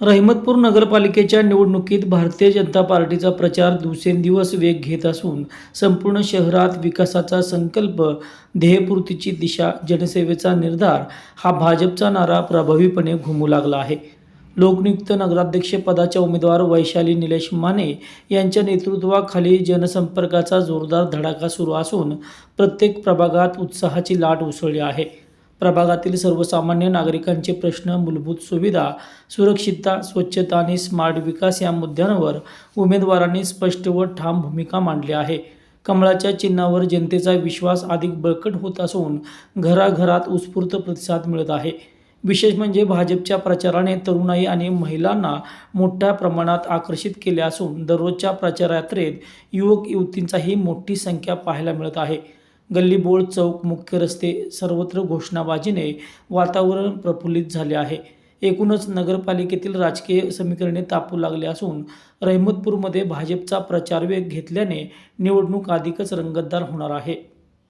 रहिमतपूर नगरपालिकेच्या निवडणुकीत भारतीय जनता पार्टीचा प्रचार दिवसेंदिवस वेग घेत असून संपूर्ण शहरात विकासाचा संकल्प ध्येयपूर्तीची दिशा जनसेवेचा निर्धार हा भाजपचा नारा प्रभावीपणे घुमू लागला आहे. लोकनियुक्त नगराध्यक्षपदाच्या उमेदवार वैशाली निलेश माने यांच्या नेतृत्वाखाली जनसंपर्काचा जोरदार धडाका सुरू असून प्रत्येक प्रभागात उत्साहाची लाट उसळली आहे. प्रभागातील सर्वसामान्य नागरिकांचे प्रश्न मूलभूत सुविधा सुरक्षितता स्वच्छता आणि स्मार्ट विकास या मुद्द्यांवर उमेदवारांनी स्पष्ट व ठाम भूमिका मांडली आहे. कमळाच्या चिन्हावर जनतेचा विश्वास अधिक बळकट होत असून घराघरात उत्स्फूर्त प्रतिसाद मिळत आहे. विशेष म्हणजे भाजपच्या प्रचाराने तरुणाई आणि महिलांना मोठ्या प्रमाणात आकर्षित केले असून दररोजच्या प्रचारयात्रेत युवक युवतींचाही मोठी संख्या पाहायला मिळत आहे. गल्लीबोळ चौक मुख्य रस्ते सर्वत्र घोषणाबाजीने वातावरण प्रफुल्लित झाले आहे. एकूणच नगरपालिकेतील राजकीय समीकरणे तापू लागले असून रहमतपूरमध्ये भाजपचा प्रचारवेग घेतल्याने निवडणूक अधिकच रंगतदार होणार आहे.